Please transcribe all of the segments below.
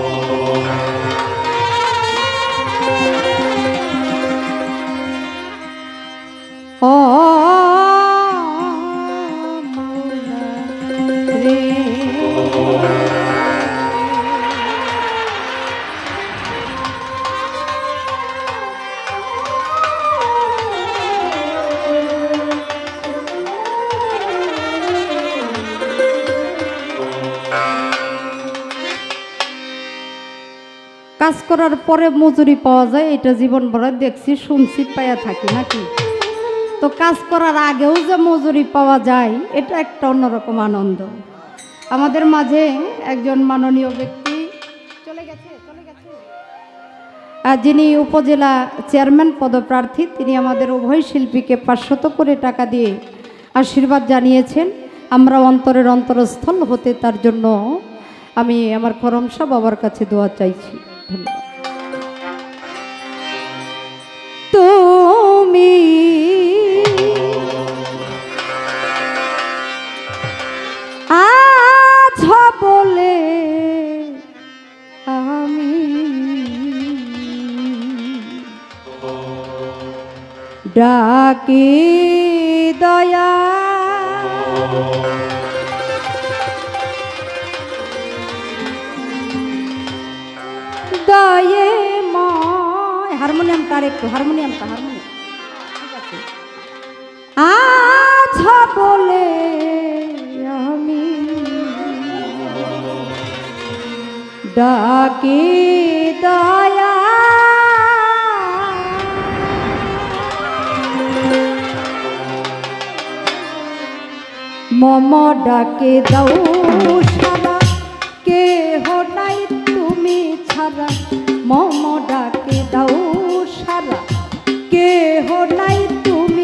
Oh. কাজ করার পরে মজুরি পাওয়া যায়, এটা জীবন ভরে দেখছি, শুনছি, পাইয়া থাকি নাকি? তো কাজ করার আগেও যে মজুরি পাওয়া যায়, এটা একটা অন্যরকম আনন্দ। আমাদের মাঝে একজন মাননীয় ব্যক্তি চলে গেছে চলে গেছে। যিনি উপজেলা চেয়ারম্যান পদপ্রার্থী, তিনি আমাদের উভয় শিল্পীকে পাঁচশত করে টাকা দিয়ে আশীর্বাদ জানিয়েছেন। আমরা অন্তরের অন্তরস্থল হতে তার জন্য আমি আমার করমসা বাবার কাছে দোয়া চাইছি। ধন্যবাদ। তুমি আমি ডাকি দয়ে। হারমোনিয়ামটা আর একটু হারমোনিয়ামটা হারমোনিয়াম। ঠিক আছে। আচ্ছা বলে আমি ডাকি দয়া। মম ডাকে দাও সারা। কে নাই তুমি ছাড়া। মম ডাকে দাও সারা। কে নাই তুমি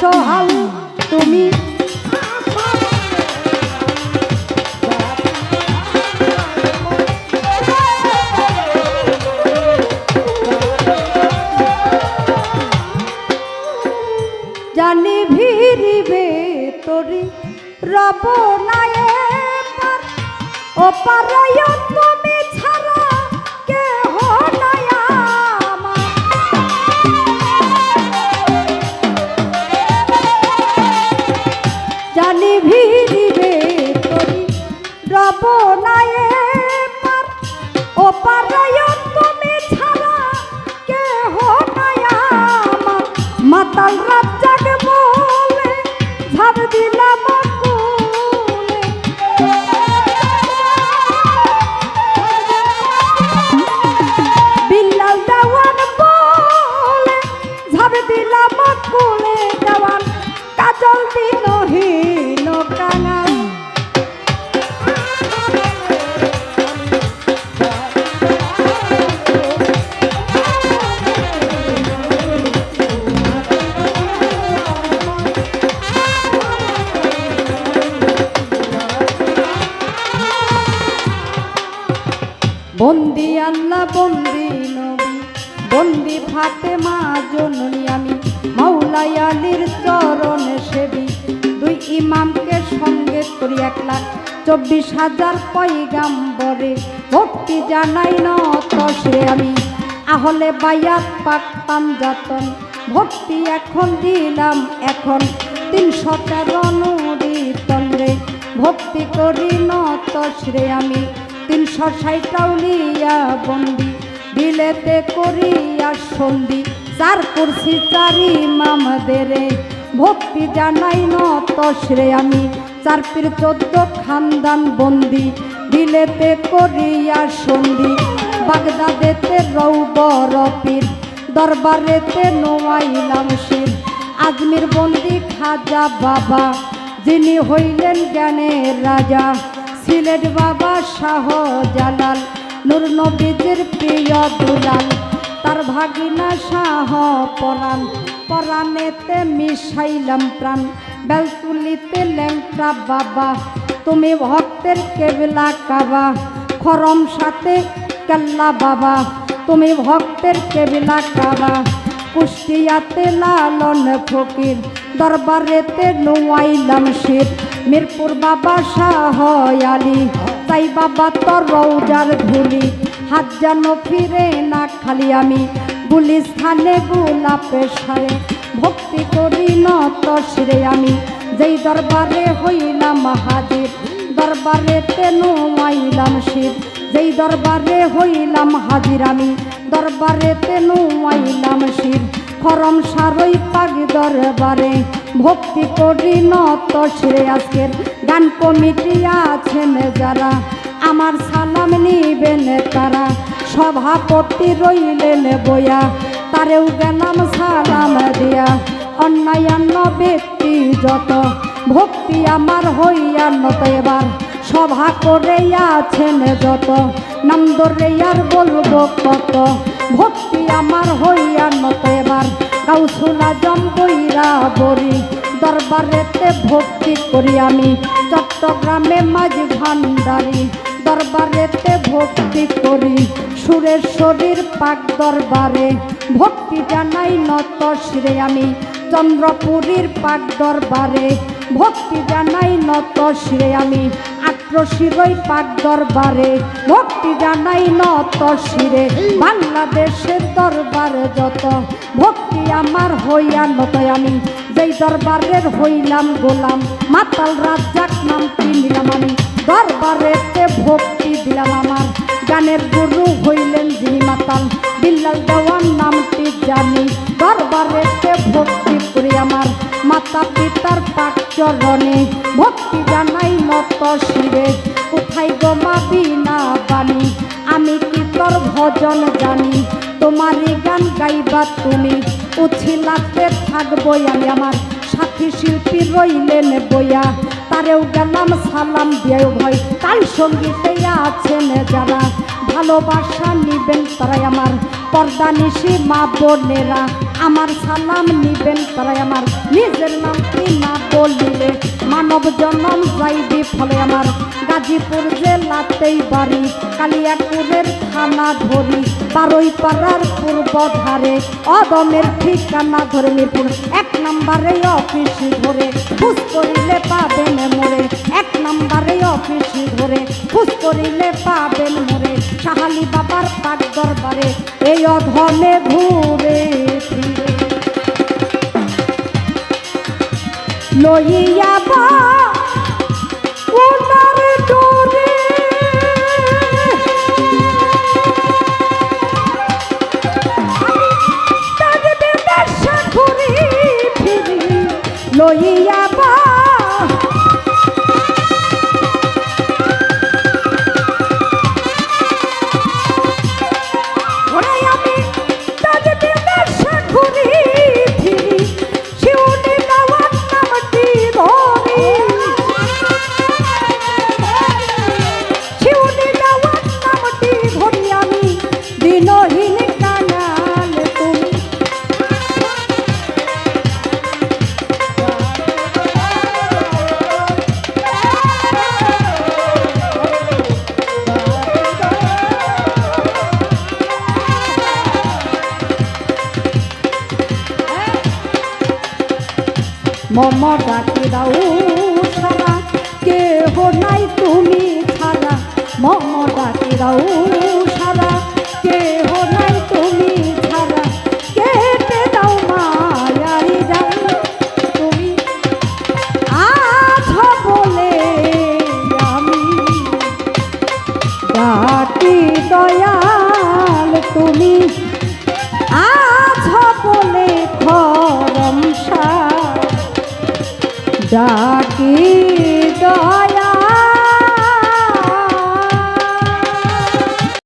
ধরিয়াছ হাল তুমি। জানি ভিড়িবে তোরি। রব এবার জানি ভিড়িবে তোরি। রব এবার ও পারায় তুমি ছাড়া কেহ আমার। মাতাল বন্দি আল্লাহ, বন্দি নবী। বন্দি ফাতেমা, জননী আমি। মাওলাই আলীর চরণে সেবি। দুই ইমামকে সঙ্গে করি এক লাখ। চব্বিশ হাজার পয়গাম্বরে ভক্তি জানাই নতসে আমি। আহলে বায়াত পাক পাঞ্জাতন ভক্তি এখন দিলাম এখন। তিনশো তেরো নুরিতন রে ভক্তি করি নতশ্রে আমি। তিনশো ষাটাউলিয়া বন্দি, বিলেতে করিয়া সন্ধি। চার কুরসি, চারি মামদের ভক্তি জানাই নতশ্রে আমি। চার পীর, চোদ্দ খানদান বন্দি, বিলেতে করিয়া সন্ধি। বাগদাদেতে রৌবর পীর, দরবারেতে নোয়াইলাম শির। আজমির বন্দি খাজা বাবা, যিনি হইলেন জ্ঞানের রাজা। সিলেট বাবা শাহ জালাল, নূর নবীজির প্রিয় দুলাল। তার ভাগিনা শাহ পরাণ, পরাণেতে মিশাইলাম প্রাণ। বেলতুলিতে ল্যাংটা বাবা, তুমি ভক্তের কেবলা কাবা। খরম সাথে কেল্লা বাবা, তুমি ভক্তের কেবলা কাবা। কুষ্টিয়াতে লালন ফকির দরবারেতে নোয়াইলাম শির মিরপুর বাবা শাহ আলী, তাই বাবা তোর রৌজার ধুলি। হাত যেন ফিরে না খালি আমি, গুলিস্থানে গোলাপে সারে। ভক্তি করি নত শিরে আমি, যেই দরবারে হইলাম হাজির। দরবারেতে নোয়াইলাম শির যেই দরবারে হইলাম হাজির আমি। দরবারেতে নোয়াইলাম শির খরম সারই পাগ দরবারে। ভক্তি করি নত শিরে আজকের গান কমিটি আছেন যারা আমার সালাম নিবেন তারা। সভাপতি রইলেন বইয়া তারেও গেলাম সালাম দিয়া। অন্যান্য ব্যক্তি যত। ভক্তি আমার হইয়া নত এবার। সভা করে আছেন যত। নাম ধরে আর বলব কত। ভক্তি আমার হইয়া নত এবার কাউসুলা জম্বইরা বরি, দরবারেতে ভক্তি করি আমি। চট্টগ্রামে মাঝ ভান্ডারি, দরবারেতে ভক্তি করি। সুরেশ্বরীর পাক দরবারে, ভক্তি জানাই নত শিরে আমি। চন্দ্রপুরীর পাক দরবারে, ভক্তি জানাই নত শিরে আমি। আক্রোশিরই পাক দরবারে, ভক্তি জানাই নত শিরে। বাংলাদেশের দরবারে যত ভক্তি আমার হইয়া নত, আমি যেই দরবারের হইলাম গোলাম, মাতাল রাজ্জাক নাম কিনলাম আমি। দরবারেতে ভক্তি দিলাম আমার, গানের গুরু হইলেন যিনি মাতাল। বিল্লাল দেওয়ান নামটি জানি, দরবারেতে ভক্তি করি আমার মাতা পিতার পাক চরণে ভক্তি জানাই নত কোথায় গোমা বিনা বাণী, আমি কি তোর ভজন জানি? তোমারই গান গাইবা তুমি উছিলাতে থাকবই আমি আমার। সাথী শিল্পী রইলেন বইয়া তারেও গেলাম সালাম দিয়েও ভয় তাই সঙ্গীতে আছেন যারা, ভালোবাসা নিবেন তারাই আমার। পর্দা নিশি মা বোনেরা আমার সালাম নিবেন তারাই আমার নিজের নাম কি না বলিলে মানব জন্ম যাইবে ফলে আমার গাজীপুর জেলাতেই বাড়ি কালিয়াপুরের থানা ধরি। বারোই পাড়ার পূর্ব ধারে অদমের ঠিকানা ধরে মিরপুর এক নম্বরে অফিস ধরে খুশ করিলে পাবেন মোরে এক নম্বরে অফিস ধরে খুশ করিলে পাবেন মোরে সাহালি বাবার পাক দরবারে, এই অধমে ঘুরে লইয়া বা মম ডাকি দাও ছাড়া কেহ নাই তুমি ছাড়া মম ডাকি দাও